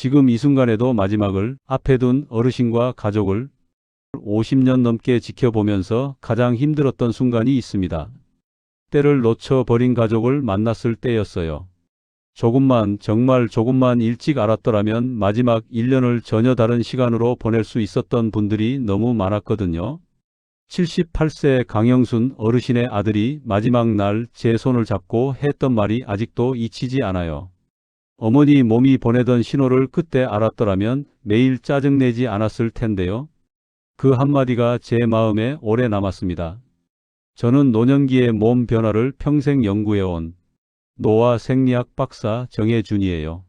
지금 이 순간에도 마지막을 앞에 둔 어르신과 가족을 50년 넘게 지켜보면서 가장 힘들었던 순간이 있습니다. 때를 놓쳐 버린 가족을 만났을 때였어요. 조금만, 정말 조금만 일찍 알았더라면 마지막 1년을 전혀 다른 시간으로 보낼 수 있었던 분들이 너무 많았거든요. 78세 강영순 어르신의 아들이 마지막 날 제 손을 잡고 했던 말이 아직도 잊히지 않아요. 어머니 몸이 보내던 신호를 그때 알았더라면 매일 짜증내지 않았을 텐데요. 그 한마디가 제 마음에 오래 남았습니다. 저는 노년기의 몸 변화를 평생 연구해온 노화 생리학 박사 정혜준이에요.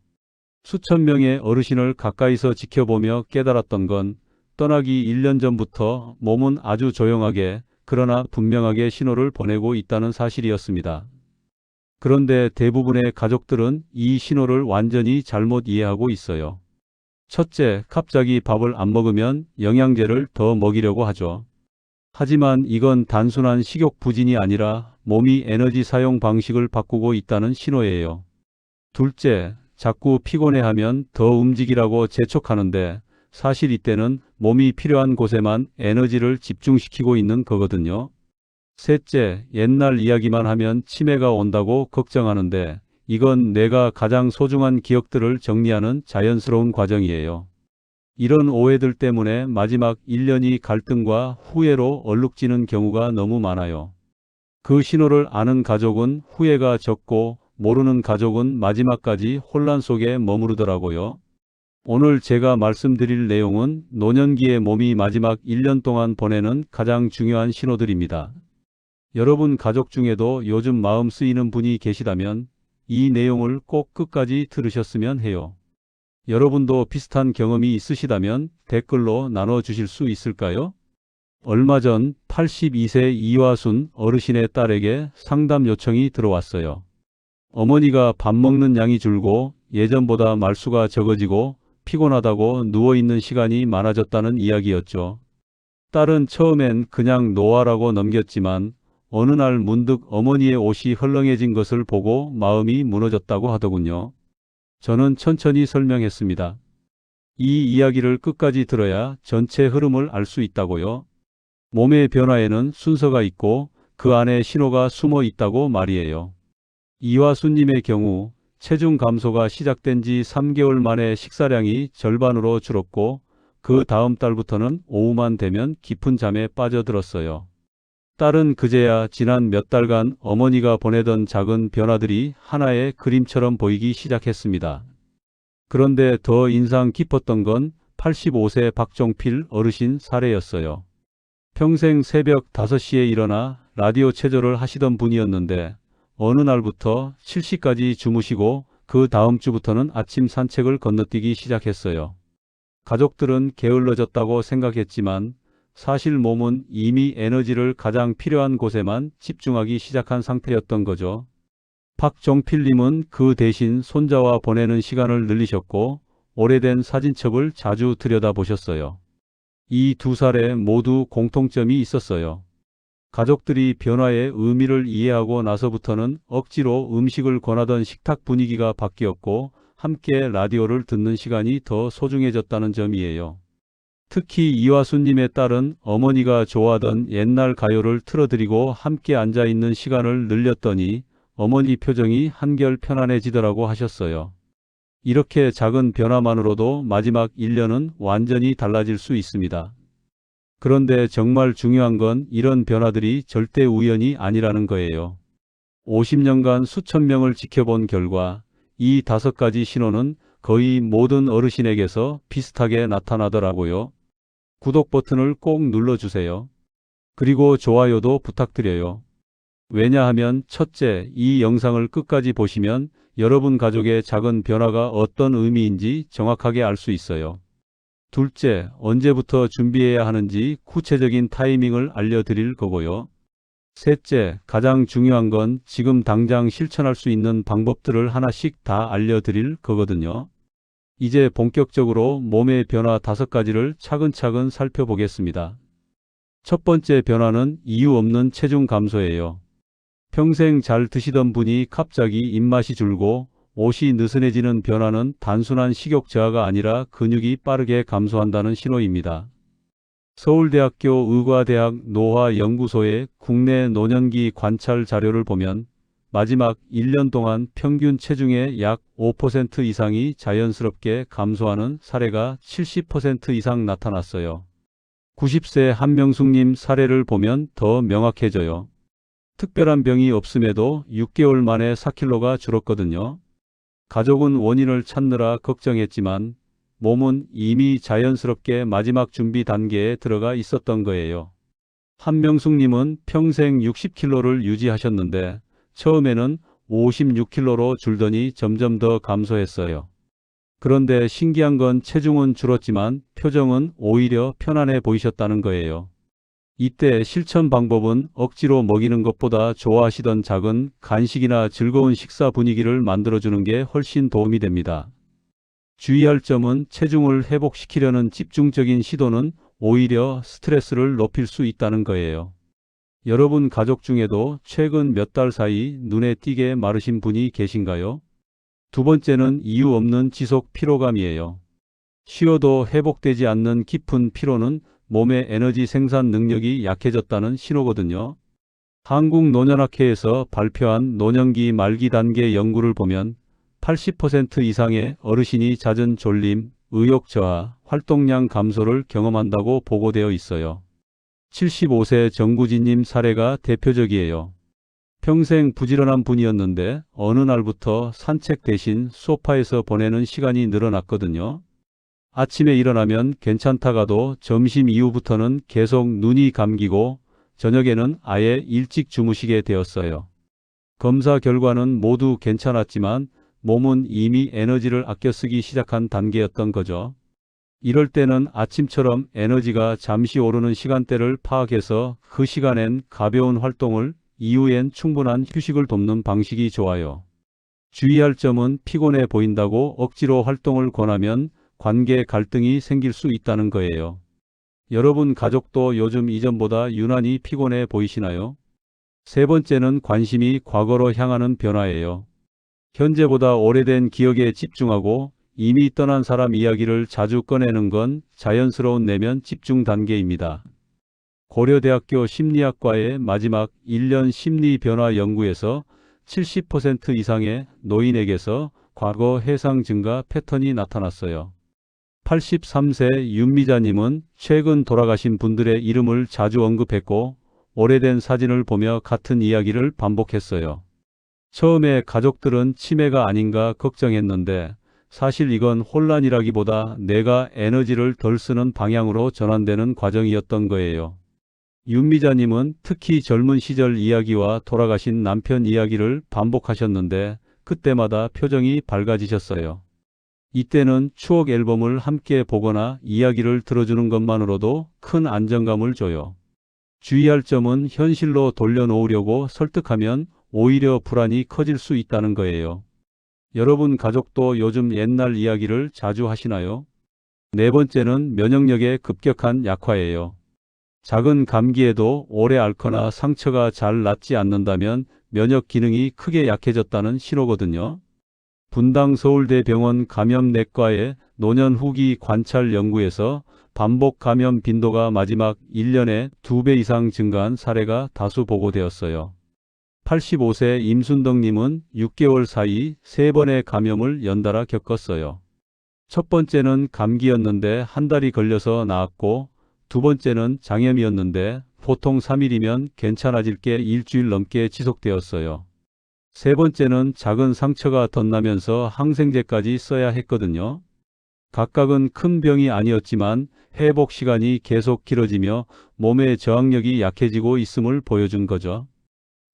수천 명의 어르신을 가까이서 지켜보며 깨달았던 건 떠나기 1년 전부터 몸은 아주 조용하게 그러나 분명하게 신호를 보내고 있다는 사실이었습니다. 그런데 대부분의 가족들은 이 신호를 완전히 잘못 이해하고 있어요. 첫째, 갑자기 밥을 안 먹으면 영양제를 더 먹이려고 하죠. 하지만 이건 단순한 식욕 부진이 아니라 몸이 에너지 사용 방식을 바꾸고 있다는 신호예요. 둘째, 자꾸 피곤해하면 더 움직이라고 재촉하는데 사실 이때는 몸이 필요한 곳에만 에너지를 집중시키고 있는 거거든요. 셋째, 옛날 이야기만 하면 치매가 온다고 걱정하는데 이건 내가 가장 소중한 기억들을 정리하는 자연스러운 과정이에요. 이런 오해들 때문에 마지막 1년이 갈등과 후회로 얼룩지는 경우가 너무 많아요. 그 신호를 아는 가족은 후회가 적고 모르는 가족은 마지막까지 혼란 속에 머무르더라고요. 오늘 제가 말씀드릴 내용은 노년기의 몸이 마지막 1년 동안 보내는 가장 중요한 신호들입니다. 여러분 가족 중에도 요즘 마음 쓰이는 분이 계시다면 이 내용을 꼭 끝까지 들으셨으면 해요. 여러분도 비슷한 경험이 있으시다면 댓글로 나눠주실 수 있을까요? 얼마 전 82세 이화순 어르신의 딸에게 상담 요청이 들어왔어요. 어머니가 밥 먹는 양이 줄고 예전보다 말수가 적어지고 피곤하다고 누워있는 시간이 많아졌다는 이야기였죠. 딸은 처음엔 그냥 노화라고 넘겼지만 어느 날 문득 어머니의 옷이 헐렁해진 것을 보고 마음이 무너졌다고 하더군요. 저는 천천히 설명했습니다. 이 이야기를 끝까지 들어야 전체 흐름을 알 수 있다고요. 몸의 변화에는 순서가 있고 그 안에 신호가 숨어 있다고 말이에요. 이화수님의 경우 체중 감소가 시작된 지 3개월 만에 식사량이 절반으로 줄었고 그 다음 달부터는 오후만 되면 깊은 잠에 빠져들었어요. 딸은 그제야 지난 몇 달간 어머니가 보내던 작은 변화들이 하나의 그림처럼 보이기 시작했습니다. 그런데 더 인상 깊었던 건 85세 박종필 어르신 사례였어요. 평생 새벽 5시에 일어나 라디오 체조를 하시던 분이었는데 어느 날부터 7시까지 주무시고 그 다음 주부터는 아침 산책을 건너뛰기 시작했어요. 가족들은 게을러졌다고 생각했지만 사실 몸은 이미 에너지를 가장 필요한 곳에만 집중하기 시작한 상태였던 거죠. 박종필님은 그 대신 손자와 보내는 시간을 늘리셨고 오래된 사진첩을 자주 들여다보셨어요. 이 두 살에 모두 공통점이 있었어요. 가족들이 변화의 의미를 이해하고 나서부터는 억지로 음식을 권하던 식탁 분위기가 바뀌었고 함께 라디오를 듣는 시간이 더 소중해졌다는 점이에요. 특히 이화수님의 딸은 어머니가 좋아하던 옛날 가요를 틀어드리고 함께 앉아있는 시간을 늘렸더니 어머니 표정이 한결 편안해지더라고 하셨어요. 이렇게 작은 변화만으로도 마지막 1년은 완전히 달라질 수 있습니다. 그런데 정말 중요한 건 이런 변화들이 절대 우연이 아니라는 거예요. 50년간 수천 명을 지켜본 결과 이 다섯 가지 신호는 거의 모든 어르신에게서 비슷하게 나타나더라고요. 구독 버튼을 꼭 눌러주세요. 그리고 좋아요도 부탁드려요. 왜냐하면 첫째, 이 영상을 끝까지 보시면 여러분 가족의 작은 변화가 어떤 의미인지 정확하게 알 수 있어요. 둘째, 언제부터 준비해야 하는지 구체적인 타이밍을 알려드릴 거고요. 셋째, 가장 중요한 건 지금 당장 실천할 수 있는 방법들을 하나씩 다 알려드릴 거거든요. 이제 본격적으로 몸의 변화 다섯 가지를 차근차근 살펴보겠습니다. 첫 번째 변화는 이유 없는 체중 감소예요. 평생 잘 드시던 분이 갑자기 입맛이 줄고 옷이 느슨해지는 변화는 단순한 식욕 저하가 아니라 근육이 빠르게 감소한다는 신호입니다. 서울대학교 의과대학 노화연구소의 국내 노년기 관찰 자료를 보면 마지막 1년 동안 평균 체중의 약 5% 이상이 자연스럽게 감소하는 사례가 70% 이상 나타났어요. 90세 한명숙님 사례를 보면 더 명확해져요. 특별한 병이 없음에도 6개월 만에 4kg가 줄었거든요. 가족은 원인을 찾느라 걱정했지만 몸은 이미 자연스럽게 마지막 준비 단계에 들어가 있었던 거예요. 한명숙님은 평생 60kg를 유지하셨는데 처음에는 56kg로 줄더니 점점 더 감소했어요. 그런데 신기한 건 체중은 줄었지만 표정은 오히려 편안해 보이셨다는 거예요. 이때 실천 방법은 억지로 먹이는 것보다 좋아하시던 작은 간식이나 즐거운 식사 분위기를 만들어주는 게 훨씬 도움이 됩니다. 주의할 점은 체중을 회복시키려는 집중적인 시도는 오히려 스트레스를 높일 수 있다는 거예요. 여러분 가족 중에도 최근 몇 달 사이 눈에 띄게 마르신 분이 계신가요? 두 번째는 이유 없는 지속 피로감이에요. 쉬어도 회복되지 않는 깊은 피로는 몸의 에너지 생산 능력이 약해졌다는 신호거든요. 한국노년학회에서 발표한 노년기 말기 단계 연구를 보면 80% 이상의 어르신이 잦은 졸림, 의욕 저하, 활동량 감소를 경험한다고 보고되어 있어요. 75세 정구진님 사례가 대표적이에요. 평생 부지런한 분이었는데 어느 날부터 산책 대신 소파에서 보내는 시간이 늘어났거든요. 아침에 일어나면 괜찮다가도 점심 이후부터는 계속 눈이 감기고 저녁에는 아예 일찍 주무시게 되었어요. 검사 결과는 모두 괜찮았지만 몸은 이미 에너지를 아껴 쓰기 시작한 단계였던 거죠. 이럴 때는 아침처럼 에너지가 잠시 오르는 시간대를 파악해서 그 시간엔 가벼운 활동을 이후엔 충분한 휴식을 돕는 방식이 좋아요. 주의할 점은 피곤해 보인다고 억지로 활동을 권하면 관계 갈등이 생길 수 있다는 거예요. 여러분 가족도 요즘 이전보다 유난히 피곤해 보이시나요? 세 번째는 관심이 과거로 향하는 변화예요. 현재보다 오래된 기억에 집중하고 이미 떠난 사람 이야기를 자주 꺼내는 건 자연스러운 내면 집중 단계입니다. 고려대학교 심리학과의 마지막 1년 심리 변화 연구에서 70% 이상의 노인에게서 과거 해상 증가 패턴이 나타났어요. 83세 윤미자님은 최근 돌아가신 분들의 이름을 자주 언급했고 오래된 사진을 보며 같은 이야기를 반복했어요. 처음에 가족들은 치매가 아닌가 걱정했는데 사실 이건 혼란이라기보다 내가 에너지를 덜 쓰는 방향으로 전환되는 과정이었던 거예요. 윤미자님은 특히 젊은 시절 이야기와 돌아가신 남편 이야기를 반복하셨는데 그때마다 표정이 밝아지셨어요. 이때는 추억 앨범을 함께 보거나 이야기를 들어주는 것만으로도 큰 안정감을 줘요. 주의할 점은 현실로 돌려놓으려고 설득하면 오히려 불안이 커질 수 있다는 거예요. 여러분 가족도 요즘 옛날 이야기를 자주 하시나요? 네 번째는 면역력의 급격한 약화예요. 작은 감기에도 오래 앓거나 상처가 잘 낫지 않는다면 면역 기능이 크게 약해졌다는 신호거든요. 분당 서울대병원 감염내과의 노년 후기 관찰 연구에서 반복 감염 빈도가 마지막 1년에 2배 이상 증가한 사례가 다수 보고되었어요. 85세 임순덕님은 6개월 사이 3번의 감염을 연달아 겪었어요. 첫 번째는 감기였는데 한 달이 걸려서 나았고 두 번째는 장염이었는데 보통 3일이면 괜찮아질 게 일주일 넘게 지속되었어요. 세 번째는 작은 상처가 덧나면서 항생제까지 써야 했거든요. 각각은 큰 병이 아니었지만 회복 시간이 계속 길어지며 몸의 저항력이 약해지고 있음을 보여준 거죠.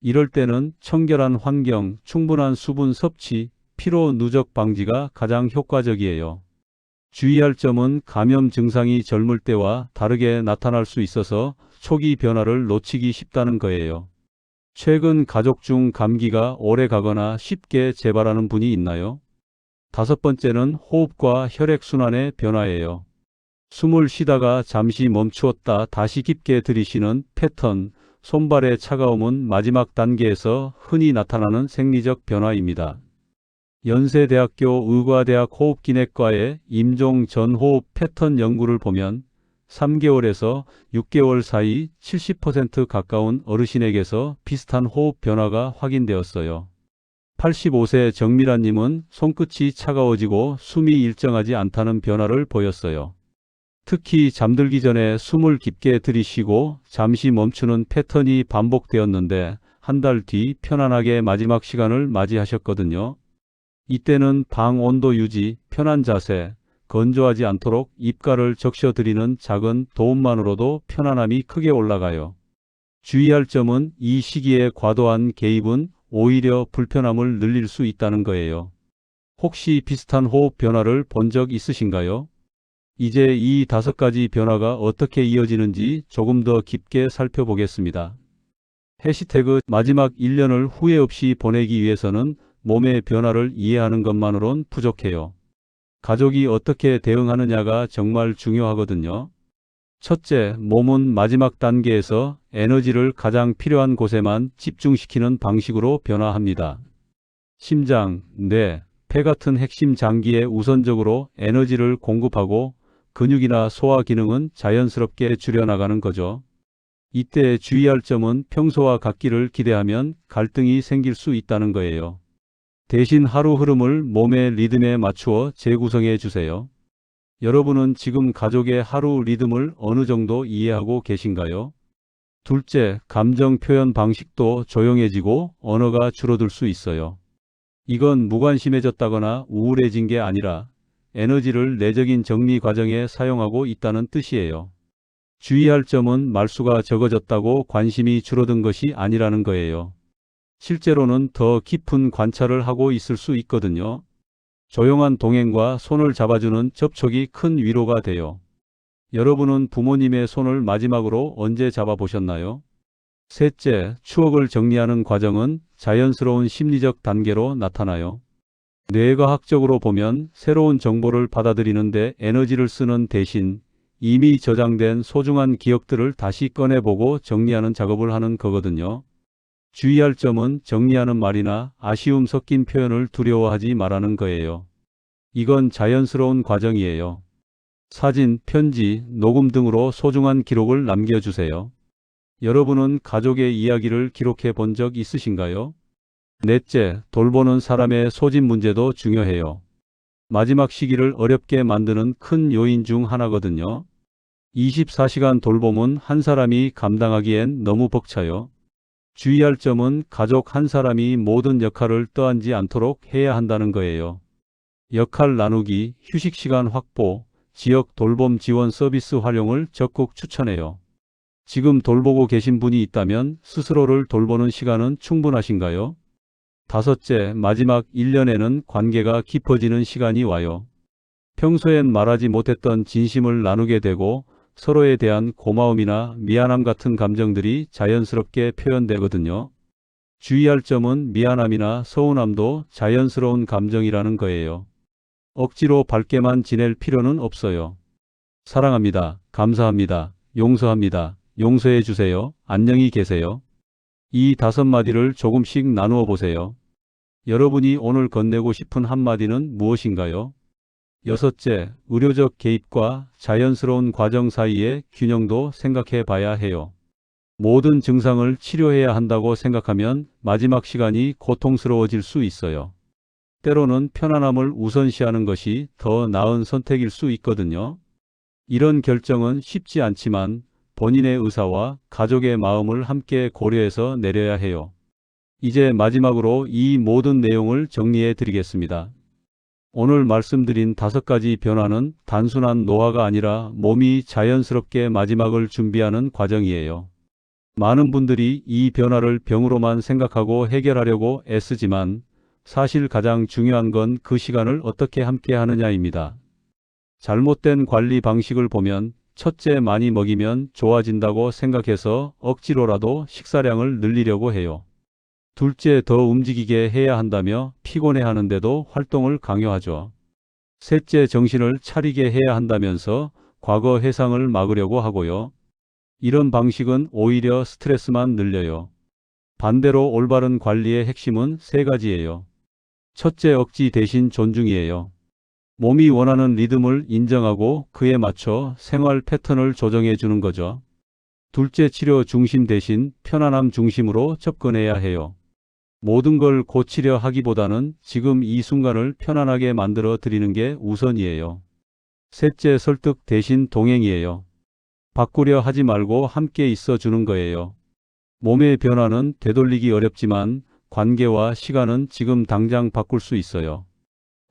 이럴 때는 청결한 환경, 충분한 수분 섭취, 피로 누적 방지가 가장 효과적이에요. 주의할 점은 감염 증상이 젊을 때와 다르게 나타날 수 있어서 초기 변화를 놓치기 쉽다는 거예요. 최근 가족 중 감기가 오래 가거나 쉽게 재발하는 분이 있나요? 다섯 번째는 호흡과 혈액순환의 변화예요. 숨을 쉬다가 잠시 멈추었다 다시 깊게 들이쉬는 패턴, 손발의 차가움은 마지막 단계에서 흔히 나타나는 생리적 변화입니다. 연세대학교 의과대학 호흡기내과의 임종 전 호흡 패턴 연구를 보면 3개월에서 6개월 사이 70% 가까운 어르신에게서 비슷한 호흡 변화가 확인되었어요. 85세 정미라님은 손끝이 차가워지고 숨이 일정하지 않다는 변화를 보였어요. 특히 잠들기 전에 숨을 깊게 들이쉬고 잠시 멈추는 패턴이 반복되었는데 한 달 뒤 편안하게 마지막 시간을 맞이하셨거든요. 이때는 방 온도 유지, 편한 자세, 건조하지 않도록 입가를 적셔드리는 작은 도움만으로도 편안함이 크게 올라가요. 주의할 점은 이 시기에 과도한 개입은 오히려 불편함을 늘릴 수 있다는 거예요. 혹시 비슷한 호흡 변화를 본 적 있으신가요? 이제 이 다섯 가지 변화가 어떻게 이어지는지 조금 더 깊게 살펴보겠습니다. 해시태그 마지막 1년을 후회 없이 보내기 위해서는 몸의 변화를 이해하는 것만으론 부족해요. 가족이 어떻게 대응하느냐가 정말 중요하거든요. 첫째, 몸은 마지막 단계에서 에너지를 가장 필요한 곳에만 집중시키는 방식으로 변화합니다. 심장, 뇌, 폐 같은 핵심 장기에 우선적으로 에너지를 공급하고 근육이나 소화 기능은 자연스럽게 줄여나가는 거죠. 이때 주의할 점은 평소와 같기를 기대하면 갈등이 생길 수 있다는 거예요. 대신 하루 흐름을 몸의 리듬에 맞추어 재구성해 주세요. 여러분은 지금 가족의 하루 리듬을 어느 정도 이해하고 계신가요? 둘째, 감정 표현 방식도 조용해지고 언어가 줄어들 수 있어요. 이건 무관심해졌다거나 우울해진 게 아니라 에너지를 내적인 정리 과정에 사용하고 있다는 뜻이에요. 주의할 점은 말수가 적어졌다고 관심이 줄어든 것이 아니라는 거예요. 실제로는 더 깊은 관찰을 하고 있을 수 있거든요. 조용한 동행과 손을 잡아주는 접촉이 큰 위로가 돼요. 여러분은 부모님의 손을 마지막으로 언제 잡아보셨나요? 셋째, 추억을 정리하는 과정은 자연스러운 심리적 단계로 나타나요. 뇌과학적으로 보면 새로운 정보를 받아들이는데 에너지를 쓰는 대신 이미 저장된 소중한 기억들을 다시 꺼내보고 정리하는 작업을 하는 거거든요. 주의할 점은 정리하는 말이나 아쉬움 섞인 표현을 두려워하지 말라는 거예요. 이건 자연스러운 과정이에요. 사진, 편지, 녹음 등으로 소중한 기록을 남겨주세요. 여러분은 가족의 이야기를 기록해 본 적 있으신가요? 넷째, 돌보는 사람의 소진 문제도 중요해요. 마지막 시기를 어렵게 만드는 큰 요인 중 하나거든요. 24시간 돌봄은 한 사람이 감당하기엔 너무 벅차요. 주의할 점은 가족 한 사람이 모든 역할을 떠안지 않도록 해야 한다는 거예요. 역할 나누기, 휴식 시간 확보, 지역 돌봄 지원 서비스 활용을 적극 추천해요. 지금 돌보고 계신 분이 있다면 스스로를 돌보는 시간은 충분하신가요? 다섯째, 마지막 1년에는 관계가 깊어지는 시간이 와요. 평소엔 말하지 못했던 진심을 나누게 되고 서로에 대한 고마움이나 미안함 같은 감정들이 자연스럽게 표현되거든요. 주의할 점은 미안함이나 서운함도 자연스러운 감정이라는 거예요. 억지로 밝게만 지낼 필요는 없어요. 사랑합니다. 감사합니다. 용서합니다. 용서해 주세요. 안녕히 계세요. 이 다섯 마디를 조금씩 나누어 보세요. 여러분이 오늘 건네고 싶은 한마디는 무엇인가요? 여섯째, 의료적 개입과 자연스러운 과정 사이의 균형도 생각해 봐야 해요. 모든 증상을 치료해야 한다고 생각하면 마지막 시간이 고통스러워질 수 있어요. 때로는 편안함을 우선시하는 것이 더 나은 선택일 수 있거든요. 이런 결정은 쉽지 않지만 본인의 의사와 가족의 마음을 함께 고려해서 내려야 해요. 이제 마지막으로 이 모든 내용을 정리해 드리겠습니다. 오늘 말씀드린 다섯 가지 변화는 단순한 노화가 아니라 몸이 자연스럽게 마지막을 준비하는 과정이에요. 많은 분들이 이 변화를 병으로만 생각하고 해결하려고 애쓰지만 사실 가장 중요한 건 그 시간을 어떻게 함께 하느냐입니다. 잘못된 관리 방식을 보면 첫째 많이 먹이면 좋아진다고 생각해서 억지로라도 식사량을 늘리려고 해요. 둘째 더 움직이게 해야 한다며 피곤해 하는데도 활동을 강요하죠. 셋째 정신을 차리게 해야 한다면서 과거 해상을 막으려고 하고요. 이런 방식은 오히려 스트레스만 늘려요. 반대로 올바른 관리의 핵심은 세 가지예요. 첫째 억지 대신 존중이에요. 몸이 원하는 리듬을 인정하고 그에 맞춰 생활 패턴을 조정해 주는 거죠. 둘째 치료 중심 대신 편안함 중심으로 접근해야 해요. 모든 걸 고치려 하기보다는 지금 이 순간을 편안하게 만들어 드리는 게 우선이에요. 셋째 설득 대신 동행이에요. 바꾸려 하지 말고 함께 있어 주는 거예요. 몸의 변화는 되돌리기 어렵지만 관계와 시간은 지금 당장 바꿀 수 있어요.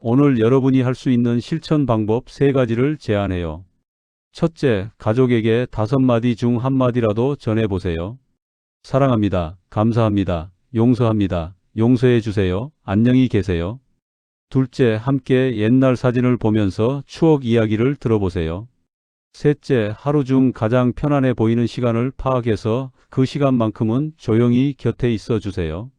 오늘 여러분이 할 수 있는 실천 방법 세 가지를 제안해요. 첫째, 가족에게 다섯 마디 중 한 마디라도 전해보세요. 사랑합니다. 감사합니다. 용서합니다. 용서해 주세요. 안녕히 계세요. 둘째, 함께 옛날 사진을 보면서 추억 이야기를 들어보세요. 셋째, 하루 중 가장 편안해 보이는 시간을 파악해서 그 시간만큼은 조용히 곁에 있어 주세요.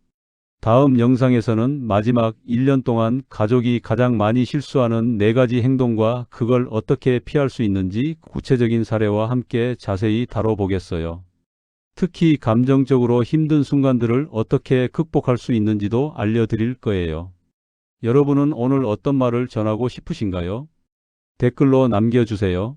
다음 영상에서는 마지막 1년 동안 가족이 가장 많이 실수하는 네 가지 행동과 그걸 어떻게 피할 수 있는지 구체적인 사례와 함께 자세히 다뤄보겠어요. 특히 감정적으로 힘든 순간들을 어떻게 극복할 수 있는지도 알려드릴 거예요. 여러분은 오늘 어떤 말을 전하고 싶으신가요? 댓글로 남겨주세요.